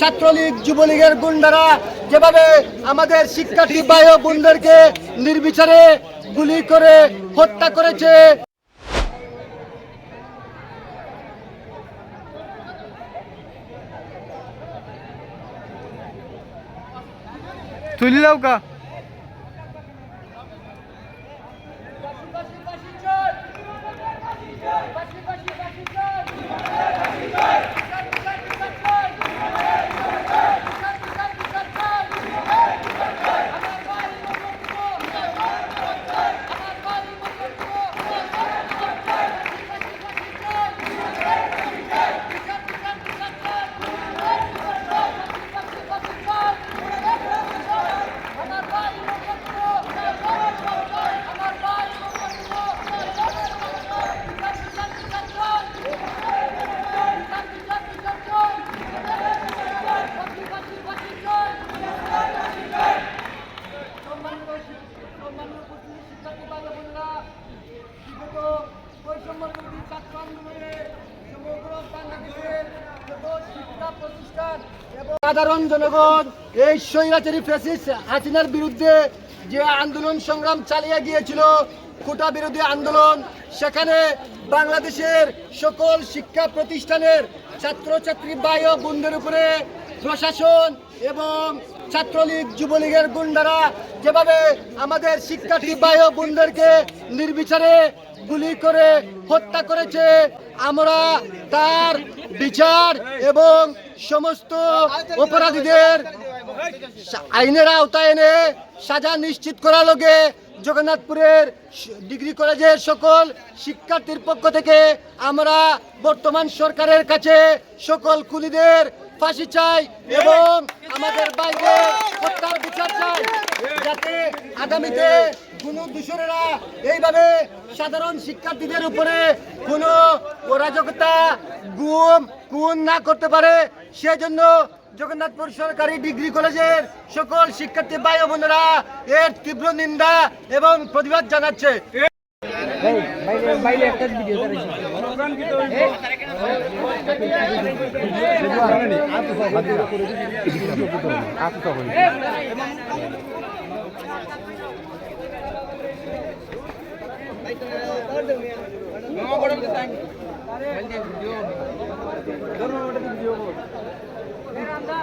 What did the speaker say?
ছাত্রলীগ, যুবলীগের গুন্ডারা যেভাবে আমাদের শিক্ষার্থী বায়ু বোনদেরকে নির্বিচারে গুলি করে হত্যা করেছে। তুলি দাও কা। সাধারণ জনগণ, এই স্বৈরাচারী ফ্যাসিস্ট হাসিনার বিরুদ্ধে যে আন্দোলন সংগ্রাম চালিয়ে গিয়েছিল, কোটা বিরোধী আন্দোলন, সেখানে বাংলাদেশের সকল শিক্ষা প্রতিষ্ঠানের ছাত্রছাত্রী ভাই ও বোনদের উপরে প্রশাসন এবং ছাত্রলীগ, যুবলীগের গুন্ডারা যেভাবে আমাদের শিক্ষার্থী ও বোনদেরকে নির্বিচারে গুলি করে হত্যা করেছে। আমরা তার বিচার এবং সমস্ত অপরাধীদের আইনের আওতায় এনে সাজা নিশ্চিত করার লগে জগন্নাথপুরের ডিগ্রি কলেজের সকল শিক্ষার্থীর পক্ষ থেকে আমরা বর্তমান সরকারের কাছে সকল কুলিদের ফাঁসি চাই এবং আমাদের বাইরে হত্যার বিচার চাই। যাতে আগামীতে কোনো দূষণেরা এইভাবে সাধারণ শিক্ষার্থীদের উপরে কোনো অরাজকতা, গুম, খুন না করতে পারে। সেজন্য জগন্নাথপুর সরকারি ডিগ্রি কলেজের সকল শিক্ষার্থী ভাই বোনেরা এর তীব্র নিন্দা এবং প্রতিবাদ জানাচ্ছে। আমরা